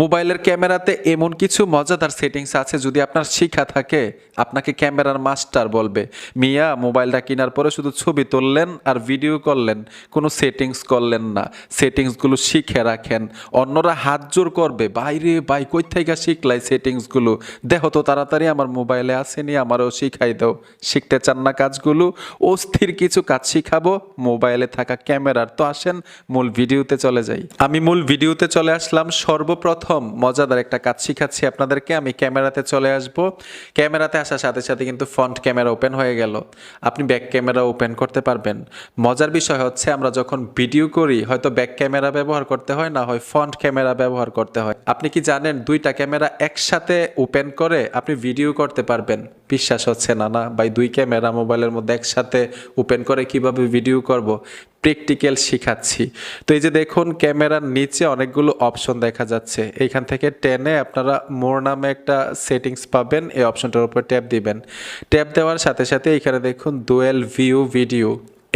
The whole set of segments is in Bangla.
মোবাইলের ক্যামেরাতে এমন কিছু মজাদার সেটিংস আছে যদি আপনার শিখা থাকে, আপনাকে ক্যামেরার মাস্টার বলবে, মিয়া, মোবাইলটা কেনার পরে শুধু ছবি তুললেন আর ভিডিও করলেন, কোনো সেটিংস করলেন না, সেটিংসগুলো শিখে রাখেন। অন্যরা হাত জোর করবে বাইরে বাই কই থেকে শিখলাই সেটিংসগুলো? দেখো তো তাড়াতাড়ি আমার মোবাইলে আসেনি, আমারও শিখাই দাও। শিখতে চান না কাজগুলো, অস্থির কিছু কাজ শিখাবো, মোবাইলে থাকা ক্যামেরার তো আসেন, মূল ভিডিওতে চলে যাই। আমি মূল ভিডিওতে চলে আসলাম সর্বপ্রথম মজাদার একটা কাজ শিখাচ্ছি আপনাদেরকে। আমি ক্যামেরাতে চলে আসব। ক্যামেরাতে আসার সাথে সাথে কিন্তু ফ্রন্ট ক্যামেরা ওপেন হয়ে গেল। আপনি ব্যাক ক্যামেরা ওপেন করতে পারবেন। মজার বিষয় হচ্ছে, আমরা যখন ভিডিও করি, হয়তো ব্যাক ক্যামেরা ব্যবহার করতে হয়, না হয় ফ্রন্ট ক্যামেরা ব্যবহার করতে হয়। আপনি কি জানেন, দুইটা ক্যামেরা একসাথে ওপেন করে আপনি ভিডিও করতে পারবেন? বিশ্বাস হচ্ছে না না। ভাই, দুই ক্যামেরা মোবাইলের মধ্যে একসাথে ওপেন করে কীভাবে ভিডিও করব? প্র্যাকটিক্যাল শিখাচ্ছি। তো এই যে দেখুন, ক্যামেরার নিচে অনেকগুলো অপশন দেখা যাচ্ছে। এইখান থেকে টেনে আপনারা মোর নামে একটা সেটিংস পাবেন, এই অপশনটার উপর ট্যাপ দিবেন। ট্যাপ দেওয়ার সাথে সাথে এখানে দেখুন ডুয়েল ভিউ ভিডিও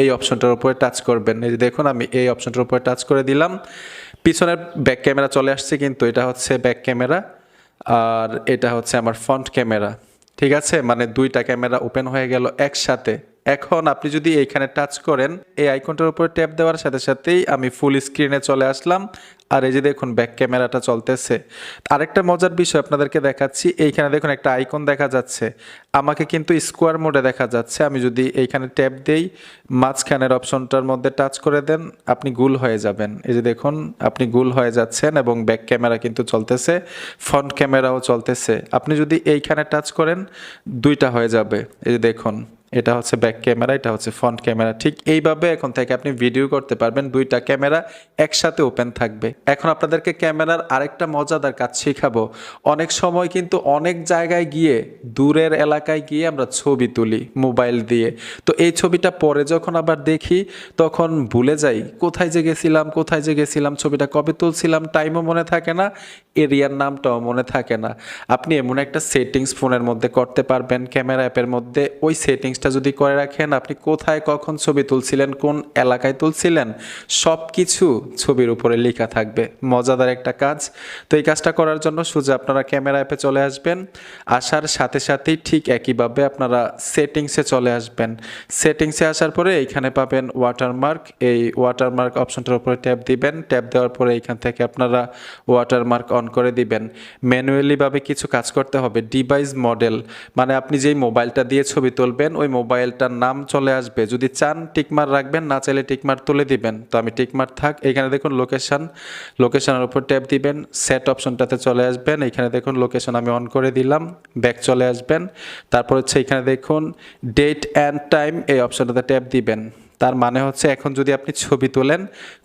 এই অপশনটার উপরে টাচ করবেন। এই যে দেখুন, আমি এই অপশনটার উপরে টাচ করে দিলাম। পিছনের ব্যাক ক্যামেরা চলে আসছে কিন্তু এটা হচ্ছে ব্যাক ক্যামেরা আর এটা হচ্ছে আমার ফ্রন্ট ক্যামেরা ঠিক আছে? মানে দুইটা ক্যামেরা ওপেন হয়ে গেল একসাথে। এখন আপনি যদি এইখানে টাচ করেন, এই আইকনটার উপর ট্যাপ দেওয়ার সাথে সাথেই আমি ফুল স্ক্রিনে চলে আসলাম। আর এই যে দেখুন ব্যাক ক্যামেরাটা চলতেছে। আরেকটা মজার বিষয় আপনাদেরকে দেখাচ্ছি, এইখানে দেখুন একটা আইকন দেখা যাচ্ছে। আমাকে কিন্তু স্কোয়ার মোডে দেখা যাচ্ছে। আমি যদি এইখানে ট্যাপ দেই, মাঝখানের অপশনটার মধ্যে টাচ করে দেন, আপনি গুল হয়ে যাবেন। এই যে দেখুন, আপনি গুল হয়ে যাচ্ছেন এবং ব্যাক ক্যামেরা কিন্তু চলতেছে ফ্রন্ট ক্যামেরাও চলতেছে। আপনি যদি এইখানে টাচ করেন, দুইটা হয়ে যাবে। এই যে দেখুন। এটা হচ্ছে ব্যাক ক্যামেরা এটা হচ্ছে ফ্রন্ট ক্যামেরা ঠিক এইভাবে এখন থেকে আপনি ভিডিও করতে পারবেন, দুইটা ক্যামেরা একসাথে ওপেন থাকবে। এখন আপনাদেরকে ক্যামেরার আরেকটা মজাদার কাজ শেখাবো। অনেক সময় কিন্তু অনেক জায়গায় গিয়ে, দূরের এলাকায় গিয়ে আমরা ছবি তুলি মোবাইল দিয়ে। তো এই ছবিটা পরে যখন আবার দেখি, তখন ভুলে যাই, কোথায় যে গেছিলাম, কোথায় যে গেছিলাম, ছবিটা কবে তুলছিলাম টাইমও মনে থাকে না এরিয়ার নামটাও মনে থাকে না। আপনি এমন একটা সেটিংস ফোনের মধ্যে করতে পারবেন ক্যামেরা অ্যাপের মধ্যে, ওই সেটিংসটা যদি করে রাখেন, আপনি কোথায় কখন ছবি তুলছিলেন, কোন এলাকায় তুলছিলেন সব কিছু ছবির উপরে লেখা থাকবে। মজাদার একটা কাজ। তো এই কাজটা করার জন্য সোজা আপনারা ক্যামেরা অ্যাপে চলে আসবেন। আসার সাথে সাথেই ঠিক একইভাবে আপনারা সেটিংসে চলে আসবেন। সেটিংসে আসার পরে এইখানে পাবেন ওয়াটারমার্ক এই ওয়াটারমার্ক অপশনটার উপরে ট্যাপ দিবেন। ট্যাপ দেওয়ার পরে এইখান থেকে আপনারা ওয়াটারমার্ক অন করে দিবেন। ম্যানুয়ালিভাবে কিছু কাজ করতে হবে। ডিভাইস মডেল মানে আপনি যেই মোবাইলটা দিয়ে ছবি তুলবেন, ওই মোবাইলটার নাম চলে আসবে। যদি চান টিকমার রাখবেন, না চাইলে টিকমার তুলে দিবেন। তো আমি টিকমার থাক, এখানে দেখুন লোকেশন লোকেশানের উপর ট্যাপ দিবেন সেট অপশনটাতে চলে আসবেন। এখানে দেখুন লোকেশন আমি অন করে দিলাম ব্যাক চলে আসবেন। তারপর হচ্ছে এখানে দেখুন ডেট অ্যান্ড টাইম এই অপশনটাতে ট্যাপ দিবেন। তার মানে হচ্ছে এখন যদি আপনি ছবি তোলেন,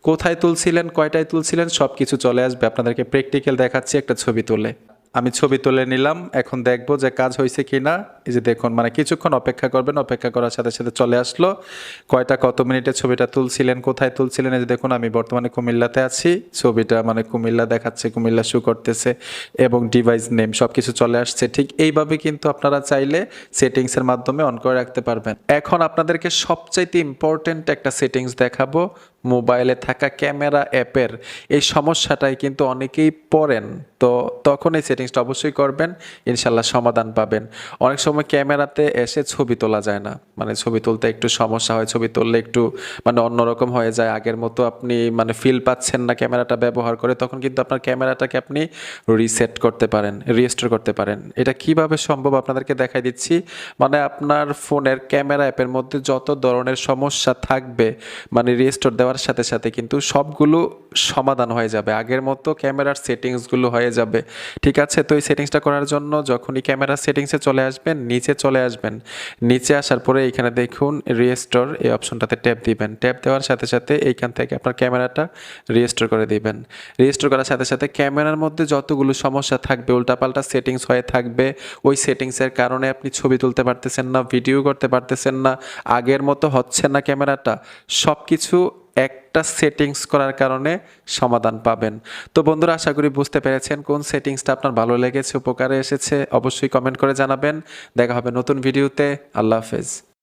কোথায় তুলছিলেন, কয়টায় তুলছিলেন সব কিছু চলে আসবে। আপনাদেরকে প্র্যাকটিক্যাল দেখাচ্ছি একটা ছবি তুলে। আমি ছবি তুলে নিলাম, এখন দেখব যে কাজ হয়েছে কি না এই যে দেখুন মানে কিছুক্ষণ অপেক্ষা করবেন, অপেক্ষা করার সাথে সাথে চলে আসলো। কয়টা কত মিনিটে ছবিটা তুলছিলেন, কোথায় তুলছিলেন, এই যে দেখুন, আমি বর্তমানে কুমিল্লাতে আছি। ছবিটা মানে কুমিল্লা দেখাচ্ছে, কুমিল্লা শু করতেছে এবং ডিভাইস নেম সব কিছু চলে আসছে। ঠিক এইভাবে কিন্তু আপনারা চাইলে সেটিংসের মাধ্যমে অন করে রাখতে পারবেন। এখন আপনাদেরকে সবচাইতে ইম্পর্টেন্ট একটা সেটিংস দেখাবো। মোবাইলে থাকা ক্যামেরা অ্যাপের এই সমস্যাটাই কিন্তু অনেকেই পড়েন। তো তখন এই সেটিংসটা অবশ্যই করবেন, ইনশাল্লাহ সমাধান পাবেন। অনেক সময় ক্যামেরাতে এসে ছবি তোলা যায় না। মানে ছবি তুলতে একটু সমস্যা হয়, ছবি তুললে একটু মানে অন্যরকম হয়ে যায়। আগের মতো আপনি মানে ফিল পাচ্ছেন না ক্যামেরাটা ব্যবহার করে, তখন কিন্তু আপনার ক্যামেরাটাকে আপনি রিসেট করতে পারেন রিস্টোর করতে পারেন। এটা কীভাবে সম্ভব আপনাদেরকে দেখাই দিচ্ছি? মানে আপনার ফোনের ক্যামেরা অ্যাপের মধ্যে যত ধরনের সমস্যা থাকবে মানে রিস্টোর দেওয়ার সাথে সাথে কিন্তু সবগুলো সমাধান হয়ে যাবে। আগের মতো ক্যামেরার সেটিংসগুলো হয়ে যাবে। ঠিক আছে? তো এই সেটিংসটা করার জন্য যখনই ক্যামেরার সেটিংসে চলে আসবেন, নিচে চলে আসবেন। নিচে আসার পরে এখানে দেখুন রিস্টোর এই অপশনটাতে ট্যাপ দিবেন। ট্যাপ দেওয়ার সাথে সাথে এইখান থেকে আপনার ক্যামেরাটা রিস্টোর করে দিবেন। রিস্টোর করার সাথে সাথে ক্যামেরার মধ্যে যতগুলো সমস্যা থাকবে, উল্টাপাল্টা সেটিংস হয়ে থাকবে, ওই সেটিংসের কারণে আপনি ছবি তুলতে পারতেছেন না ভিডিও করতে পারতেছেন না, আগের মতো হচ্ছে না ক্যামেরাটা। সব কিছু একটা সেটিংস করার কারণে সমাধান পাবেন। তো বন্ধুরা, আশা করি বুঝতে পেরেছেন কোন সেটিংসটা আপনার ভালো লেগেছে, উপকারে এসেছে। অবশ্যই কমেন্ট করে জানাবেন। দেখা হবে নতুন ভিডিওতে আল্লাহ হাফেজ।